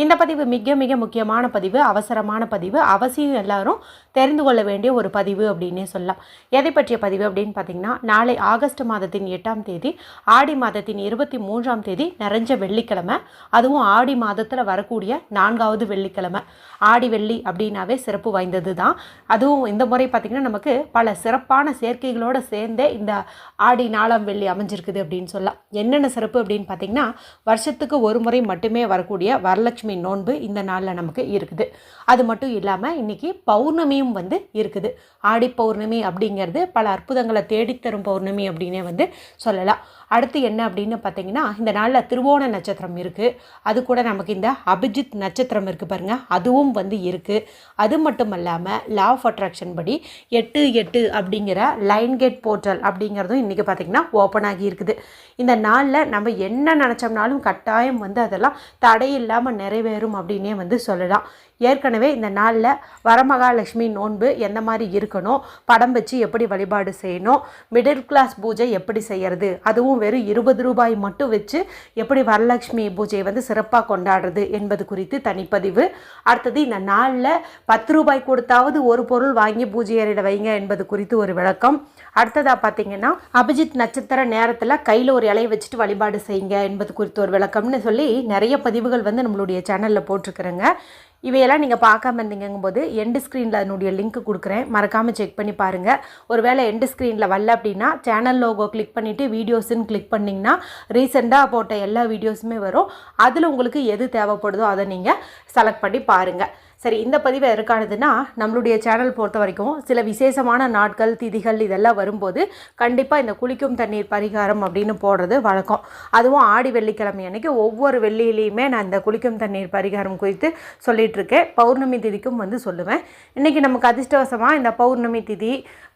இந்த பதிவு மிக மிக முக்கியமான பதிவு அவசரமான பதிவு. அவசியம் எல்லாரும் தெரிந்து கொள்ள வேண்டிய ஒரு பதிவு அப்படின்னே சொல்லலாம். எதை பற்றிய பதிவு அப்படின்னு பார்த்தீங்கன்னா நாளை ஆகஸ்ட் மாதத்தின் எட்டாம் தேதி ஆடி மாதத்தின் இருபத்தி மூன்றாம் தேதி நிறைஞ்ச வெள்ளிக்கிழமை அதுவும் ஆடி மாதத்தில் வரக்கூடிய நான்காவது வெள்ளிக்கிழமை. ஆடி வெள்ளி அப்படின்னாவே சிறப்பு வாய்ந்தது தான். அதுவும் இந்த முறை பார்த்திங்கன்னா நமக்கு பல சிறப்பான சேர்க்கைகளோடு சேர்ந்தே இந்த ஆடி நாலாம் வெள்ளி அமைஞ்சிருக்குது அப்படின்னு சொல்லலாம். என்னென்ன சிறப்பு அப்படின்னு பார்த்தீங்கன்னா வருஷத்துக்கு ஒரு முறை மட்டுமே வரக்கூடிய வரலட்சுமி நோன்பு இந்த நாளில் நமக்கு இருக்குது. அது மட்டும் இல்லாமல் இன்றைக்கி பௌர்ணமியும் வந்து இருக்குது. ஆடி பௌர்ணமி அப்படிங்கிறது பல அற்புதங்களை தேடித்தரும் பௌர்ணமி அப்படின்னே வந்து சொல்லலாம். அடுத்து என்ன அப்படின்னு பார்த்தீங்கன்னா இந்த நாளில் திருவோண நட்சத்திரம் இருக்குது அது கூட நமக்கு இந்த அபிஜித் நட்சத்திரம் இருக்குது பாருங்கள் அதுவும் வந்து இருக்குது அது மட்டும் இல்லாமல் லா ஆஃப் அட்ராக்ஷன் படி எட்டு எட்டு அப்படிங்கிற லைன் கேட் போர்ட்டல் அப்படிங்கிறதும் இன்றைக்கி பார்த்திங்கன்னா ஓப்பன் ஆகி இருக்குது. இந்த நாளில் நம்ம என்ன நினச்சோம்னாலும் கட்டாயம் வந்து அதெல்லாம் தடையில்லாமல் நிறைவேறும் அப்படின்னே வந்து சொல்லலாம். ஏற்கனவே இந்த நாளில் வரமகாலட்சுமி நோன்பு எந்த மாதிரி இருக்கணும்? படம் வச்சு எப்படி வழிபாடு செய்யணும்? மிடில் கிளாஸ் பூஜை எப்படி செய்கிறது அதுவும் வெறும் இருபது ரூபாய் மட்டும் வச்சு எப்படி வரலட்சுமி பூஜையை வந்து சிறப்பாக கொண்டாடுறது என்பது குறித்து தனிப்பதிவு. அடுத்தது இந்த நாளில் பத்து ரூபாய் கொடுத்தாவது ஒரு பொருள் வாங்கி பூஜை அறையிட வைங்க என்பது குறித்து ஒரு விளக்கம். அடுத்ததாக பார்த்தீங்கன்னா அபிஜித் நட்சத்திர நேரத்தில் கையில் ஒரு இலையை வச்சுட்டு வழிபாடு செய்யுங்க என்பது குறித்து ஒரு விளக்கம்னு சொல்லி நிறைய பதிவுகள் வந்து நம்மளுடைய சேனலில் போட்டிருக்கிறேங்க. இவையெல்லாம் நீங்கள் பார்க்காம இருந்தீங்கும் போது எண்டு ஸ்க்ரீனில் அதனுடைய லிங்க் கொடுக்குறேன். மறக்காமல் செக் பண்ணி பாருங்கள் ஒருவேளை எண்டு ஸ்க்ரீனில் வரல அப்படின்னா சேனல் லோகோ கிளிக் பண்ணிவிட்டு வீடியோஸ்ன்னு கிளிக் பண்ணிங்கன்னா ரீசெண்டாக போட்ட எல்லா வீடியோஸுமே வரும். அதில் உங்களுக்கு எது தேவைப்படுதோ அதை நீங்கள் செலக்ட் பண்ணி பாருங்கள் சரி இந்த பதிவு எதற்கானதுன்னா நம்மளுடைய சேனல் பொறுத்த வரைக்கும் சில விசேஷமான நாட்கள் திதிகள் இதெல்லாம் வரும்போது கண்டிப்பாக இந்த குளிக்கும் தண்ணீர் பரிகாரம் அப்படின்னு போடுறது வழக்கம். அதுவும் ஆடி வெள்ளிக்கிழமை அன்னைக்கு ஒவ்வொரு வெள்ளியிலையுமே நான் இந்த குளிக்கும் தண்ணீர் பரிகாரம் குறித்து சொல்லிகிட்ருக்கேன் பௌர்ணமி திதிக்கும் வந்து சொல்லுவேன். இன்றைக்கி நமக்கு அதிர்ஷ்டவசமாக இந்த பௌர்ணமி திதி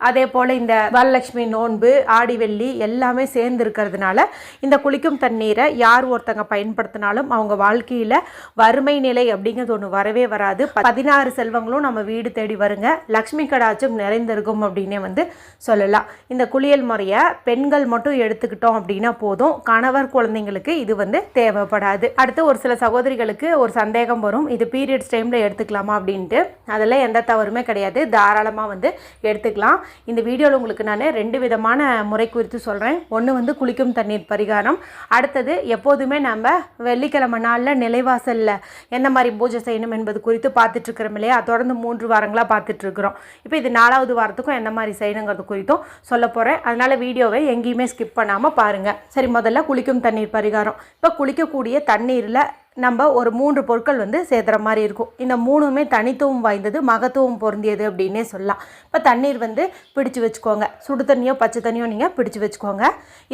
அதே போல் இந்த வரலட்சுமி நோன்பு ஆடி வெள்ளி எல்லாமே சேர்ந்து இருக்கிறதுனால இந்த குளிக்கும் தண்ணீரை யார் ஒருத்தங்க பயன்படுத்தினாலும் அவங்க வாழ்க்கையில் வறுமை நிலை அப்படிங்கிறது ஒன்று வரவே வராது. பதினாறு செல்வங்களும் நம்ம வீடு தேடி வருங்க. லக்ஷ்மி கடாச்சும் நிறைந்திருக்கும் அப்படின்னே வந்து சொல்லலாம். இந்த குளியல் முறையை பெண்கள் மட்டும் எடுத்துக்கிட்டோம் அப்படின்னா போதும். கணவர் குழந்தைங்களுக்கு இது வந்து தேவைப்படாது. அடுத்து ஒரு சில சகோதரிகளுக்கு ஒரு சந்தேகம் வரும். இது பீரியட்ஸ் டைமில் எடுத்துக்கலாமா அப்படின்ட்டு. அதெல்லாம் எந்த தவறுமே கிடையாது. தாராளமாக வந்து எடுத்துக்கலாம். இந்த வீடியோவில் உங்களுக்கு நான் ரெண்டு விதமான முறை குறித்து சொல்கிறேன் ஒன்று வந்து குளிக்கும் தண்ணீர் பரிகாரம். அடுத்தது எப்போதுமே நம்ம வெள்ளிக்கிழமை நாளில் நிலைவாசலில் எந்த மாதிரி பூஜை செய்யணும் என்பது குறித்து பார்த்துட்ருக்கிறோம் இல்லையா? தொடர்ந்து மூன்று வாரங்களாக பார்த்துட்ருக்குறோம். இப்போ இது நாலாவது வாரத்துக்கும் என்ன மாதிரி செய்யணுங்கிறது குறித்தும் சொல்ல போகிறேன் அதனால் வீடியோவை எங்கேயுமே ஸ்கிப் பண்ணாமல் பாருங்கள் சரி முதல்ல குளிக்கும் தண்ணீர் பரிகாரம். இப்போ குளிக்கக்கூடிய தண்ணீரில் நம்ம ஒரு மூன்று பொருட்கள் வந்து சேர்த்துற மாதிரி இருக்கும். இந்த மூணுமே தனித்துவம் வாய்ந்தது மகத்துவம் பொருந்தியது அப்படின்னே சொல்லலாம். இப்போ தண்ணீர் வந்து பிடிச்சு வச்சுக்கோங்க. சுடு தண்ணியோ பச்சை தண்ணியோ நீங்கள் பிடிச்சு வச்சுக்கோங்க.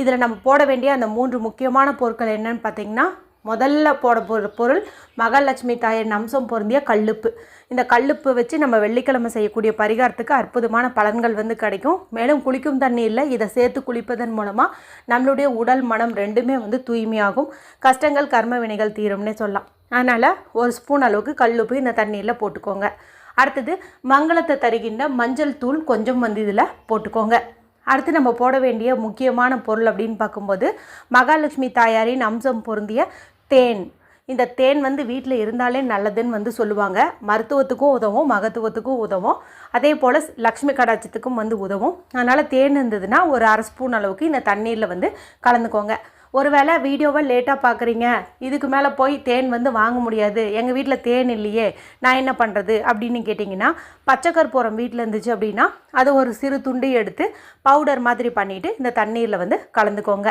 இதில் நம்ம போட வேண்டிய அந்த மூன்று முக்கியமான பொருட்கள் என்னன்னு பார்த்தீங்கன்னா முதல்ல போட போகிற பொருள் மகாலட்சுமி தாயின் அம்சம் பொருந்திய கல்லுப்பு. இந்த கல்லுப்பு வச்சு நம்ம வெள்ளிக்கிழமை செய்யக்கூடிய பரிகாரத்துக்கு அற்புதமான பலன்கள் வந்து கிடைக்கும். மேலும் குளிக்கும் தண்ணீரில் இதை சேர்த்து குளிப்பதன் மூலமாக நம்மளுடைய உடல் மனம் ரெண்டுமே வந்து தூய்மையாகும். கஷ்டங்கள் கர்ம வினைகள் தீரும்னே சொல்லலாம். அதனால் ஒரு ஸ்பூன் அளவுக்கு கல்லுப்பு இந்த தண்ணீரில் போட்டுக்கோங்க. அடுத்தது மங்களத்தை தருகின்ற மஞ்சள் தூள் கொஞ்சம் வந்து இதில் போட்டுக்கோங்க. அடுத்து நம்ம போட வேண்டிய முக்கியமான பொருள் அப்படின்னு பார்க்கும்போது மகாலட்சுமி தாயாரின் அம்சம் பொருந்திய தேன். இந்த தேன் வந்து வீட்டில் இருந்தாலே நல்லதுன்னு வந்து சொல்லுவாங்க. மருத்துவத்துக்கும் உதவும் மகத்துவத்துக்கும் உதவும். அதே போல் லக்ஷ்மி கடாட்சத்துக்கும் வந்து உதவும். அதனால் தேன் இருந்ததுன்னா ஒரு அரை ஸ்பூன் அளவுக்கு இந்த தண்ணீரில் வந்து கலந்துக்கோங்க. ஒருவேளை வீடியோவை லேட்டாக பார்க்குறீங்க இதுக்கு மேலே போய் தேன் வந்து வாங்க முடியாது. எங்கள் வீட்டில் தேன் இல்லையே. நான் என்ன பண்ணுறது அப்படின்னு கேட்டிங்கன்னா பச்சை கற்பூரம் வீட்டில் இருந்துச்சு அப்படின்னா அதை ஒரு சிறு துண்டு எடுத்து பவுடர் மாதிரி பண்ணிவிட்டு இந்த தண்ணீரில் வந்து கலந்துக்கோங்க.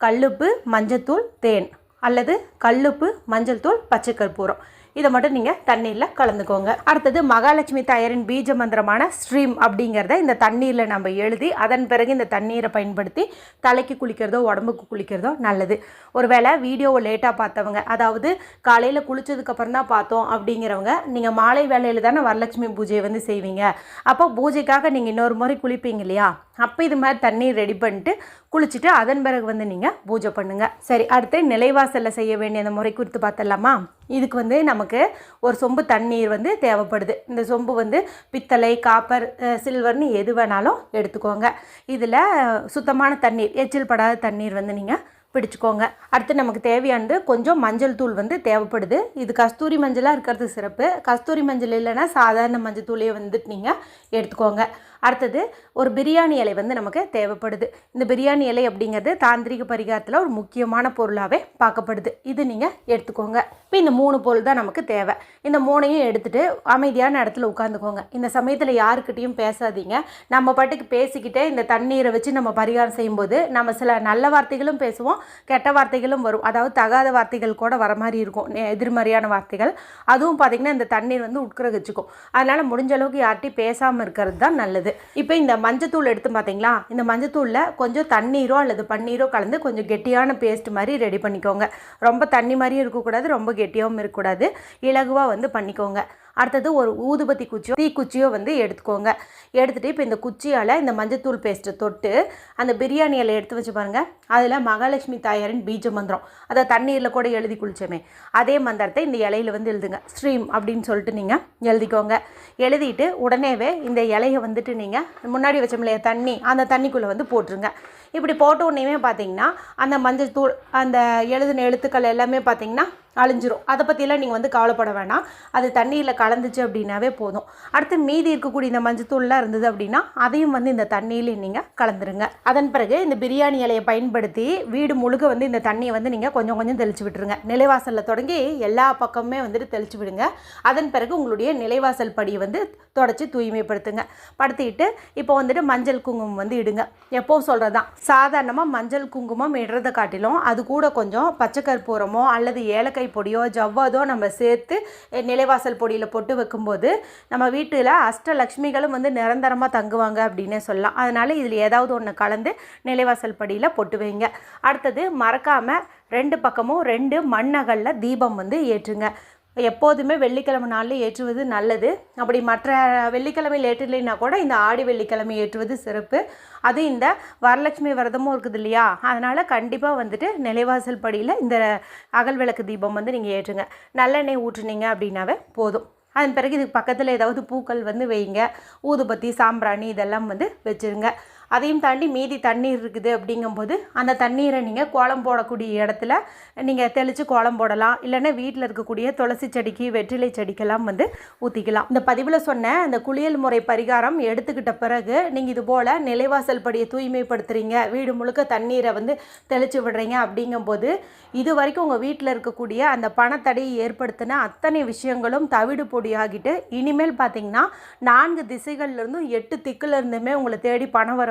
கல்லுப்பு மஞ்சத்தூள் தேன். அல்லது கல்லுப்பு மஞ்சள் தூள் பச்சை கற்பூரம் இதை மட்டும் நீங்கள் தண்ணீரில் கலந்துக்கோங்க. அடுத்தது மகாலட்சுமி தாயாரின் பீஜ மந்திரமான ஸ்ட்ரீம் அப்படிங்கிறத இந்த தண்ணீரில் நம்ம எழுதி அதன் பிறகு இந்த தண்ணீரை பயன்படுத்தி தலைக்கு குளிக்கிறதோ உடம்புக்கு குளிக்கிறதோ நல்லது. ஒருவேளை வீடியோவை லேட்டாக பார்த்தவங்க அதாவது காலையில் குளித்ததுக்கப்புறம் தான் பார்த்தோம் அப்படிங்கிறவங்க நீங்கள் மாலை வேலையில் தானே வரலட்சுமி பூஜையை வந்து செய்வீங்க. அப்போ பூஜைக்காக நீங்கள் இன்னொரு முறை குளிப்பீங்க இல்லையா? அப்போ இது மாதிரி தண்ணீர் ரெடி பண்ணிட்டு குளிச்சுட்டு அதன் பிறகு வந்து நீங்கள் பூஜை பண்ணுங்கள் சரி அடுத்து நிலைவாசலில் செய்ய வேண்டிய அந்த முறை குறித்து பார்த்தலாமா இதுக்கு வந்து நமக்கு ஒரு சொம்பு தண்ணீர் வந்து தேவைப்படுது. இந்த சொம்பு வந்து பித்தளை காப்பர் சில்வர்னு எது வேணாலும் எடுத்துக்கோங்க. இதில் சுத்தமான தண்ணீர் எச்சில் படாத தண்ணீர் வந்து நீங்கள் பிடிச்சிக்கோங்க. அடுத்து நமக்கு தேவையானது கொஞ்சம் மஞ்சள் தூள் வந்து தேவைப்படுது. இது கஸ்தூரி மஞ்சளாக இருக்கிறது சிறப்பு. கஸ்தூரி மஞ்சள் இல்லைன்னா சாதாரண மஞ்சள் தூளையே வந்துட்டு நீங்கள் எடுத்துக்கோங்க. அடுத்தது ஒரு பிரியாணி இலை வந்து நமக்கு தேவைப்படுது. இந்த பிரியாணி இலை அப்படிங்கிறது தாந்திரிக பரிகாரத்தில் ஒரு முக்கியமான பொருளாகவே பார்க்கப்படுது. இது நீங்கள் எடுத்துக்கோங்க. இப்போ இந்த மூணு பொருள் தான் நமக்கு தேவை. இந்த மூணையும் எடுத்துகிட்டு அமைதியான இடத்துல உட்காந்துக்கோங்க. இந்த சமயத்தில் யாருக்கிட்டேயும் பேசாதீங்க. நம்ம பாட்டுக்கு பேசிக்கிட்டே இந்த தண்ணீரை வச்சு நம்ம பரிகாரம் செய்யும்போது நம்ம சில நல்ல வார்த்தைகளும் பேசுவோம் கெட்ட வார்த்தைகளும் வரும். அதாவது தகாத வார்த்தைகள் கூட வர மாதிரி இருக்கும். எதிர்மறையான வார்த்தைகள். அதுவும் பார்த்திங்கன்னா இந்த தண்ணீர் வந்து உட்கிரகிச்சுக்கும். அதனால் முடிஞ்ச அளவுக்கு யார்ட்டையும் பேசாமல் இருக்கிறது தான் நல்லது. இப்போ இந்த மஞ்சத்தூள் எடுத்து பார்த்தீங்களா இந்த மஞ்சத்தூளில் கொஞ்சம் தண்ணீரோ அல்லது பன்னீரோ கலந்து கொஞ்சம் கெட்டியான பேஸ்ட் மாதிரி ரெடி பண்ணிக்கோங்க. ரொம்ப தண்ணி மாதிரியும் இருக்கக்கூடாது ரொம்ப கெட்டியாகவும் இருக்கக்கூடாது. இலகுவாக வந்து பண்ணிக்கோங்க. அடுத்தது ஒரு ஊதுபத்தி குச்சியோ தீ குச்சியோ வந்து எடுத்துக்கோங்க. எடுத்துகிட்டு இப்போ இந்த குச்சியால் இந்த மஞ்சத்தூள் பேஸ்ட்டை தொட்டு அந்த பிரியாணி இலை எடுத்து வச்சு பாருங்கள் அதில் மகாலட்சுமி தாயாரின் பீஜ மந்திரம். அதை தண்ணீரில் கூட எழுதி குளிச்சோமே. அதே மந்திரத்தை இந்த இலையில வந்து எழுதுங்க. ஸ்ட்ரீம் அப்படின்னு சொல்லிட்டு நீங்கள் எழுதிக்கோங்க. எழுதிட்டு உடனேவே இந்த இலையை வந்துட்டு நீங்கள் முன்னாடி வச்சோம் இல்லையா தண்ணி அந்த தண்ணிக்குள்ளே வந்து போட்டுருங்க. இப்படி போட்ட உடனேவே பார்த்தீங்கன்னா அந்த மஞ்சள் தூள் அந்த எழுதின எழுத்துக்கள் எல்லாமே பார்த்தீங்கன்னா அழிஞ்சிரும். அதை பற்றிலாம் நீங்கள் வந்து கவலைப்பட வேணாம். அது தண்ணியில் கலந்துச்சு அப்படின்னாவே போதும். அடுத்து மீதி இருக்கக்கூடிய இந்த மஞ்சத்தூள்லாம் இருந்தது அப்படின்னா அதையும் வந்து இந்த தண்ணியிலே நீங்கள் கலந்துருங்க. அதன் பிறகு இந்த பிரியாணி இலையை பயன்படுத்தி வீடு முழுக்க வந்து இந்த தண்ணியை வந்து நீங்கள் கொஞ்சம் கொஞ்சம் தெளிச்சு விட்டுருங்க. நிலைவாசலில் தொடங்கி எல்லா பக்கமுமே வந்துட்டு தெளிச்சு விடுங்க. அதன் பிறகு உங்களுடைய நிலைவாசல் படியை வந்து தொடச்சி தூய்மைப்படுத்துங்க. படுத்திட்டு இப்போ வந்துட்டு மஞ்சள் குங்குமம் வந்து இடுங்க. எப்போ சொல்கிறது தான் சாதாரணமாக மஞ்சள் குங்குமம் இடுறதை காட்டிலும் அது கூட கொஞ்சம் பச்சை கற்பூரமோ அல்லது ஏலக்காய் பொடியோ ஜவ்வாதோ நம்ம சேர்த்து நிலைவாசல் பொடியில் போட்டு வைக்கும்போது நம்ம வீட்டில் அஷ்டலக்ஷ்மிகளும் வந்து நிரந்தரமாக தங்குவாங்க அப்படின்னே சொல்லலாம். அதனால் இதில் ஏதாவது ஒன்று கலந்து நிலைவாசல் படியில் போட்டு வைங்க. அடுத்தது மறக்காமல் ரெண்டு பக்கமும் ரெண்டு மண்ணகலில் தீபம் வந்து ஏற்றுங்க. எப்போதுமே வெள்ளிக்கிழமை நாளில் ஏற்றுவது நல்லது. அப்படி மற்ற வெள்ளிக்கிழமையில் ஏற்றலைன்னா கூட இந்த ஆடி வெள்ளிக்கிழமை ஏற்றுவது சிறப்பு. அது இந்த வரலட்சுமி விரதமும் இருக்குது இல்லையா? அதனால் கண்டிப்பாக வந்துட்டு நிலைவாசல் படியில் இந்த அகல் விளக்கு தீபம் வந்து நீங்கள் ஏற்றுங்க. நல்லெண்ணெய் ஊற்றுனீங்க அப்படின்னாவே போதும். அதன் பிறகு இதுக்கு பக்கத்தில் ஏதாவது பூக்கள் வந்து வைங்க ஊதுபத்தி சாம்பிராணி இதெல்லாம் வந்து வச்சுருங்க. அதையும் தாண்டி மீதி தண்ணீர் இருக்குது அப்படிங்கும்போது அந்த தண்ணீரை நீங்கள் கோலம் போடக்கூடிய இடத்துல நீங்கள் தெளித்து கோலம் போடலாம். இல்லைன்னா வீட்டில் இருக்கக்கூடிய துளசி செடிக்கு வெற்றிலை செடிக்கெல்லாம் வந்து ஊற்றிக்கலாம் இந்த பதிவில் சொன்ன அந்த குளியல் முறை பரிகாரம் எடுத்துக்கிட்ட பிறகு நீங்கள் இது போல் நிலைவாசல் படியை தூய்மைப்படுத்துகிறீங்க வீடு முழுக்க தண்ணீரை வந்து தெளித்து விடுறீங்க அப்படிங்கும்போது இது வரைக்கும் உங்கள் வீட்டில் இருக்கக்கூடிய அந்த பணத்தடையை ஏற்படுத்தின அத்தனை விஷயங்களும் தவிடு பொடியாகிட்டு இனிமேல் பார்த்தீங்கன்னா நான்கு திசைகள்லேருந்தும் எட்டு திக்குலேருந்துமே உங்களை தேடி பணம் வர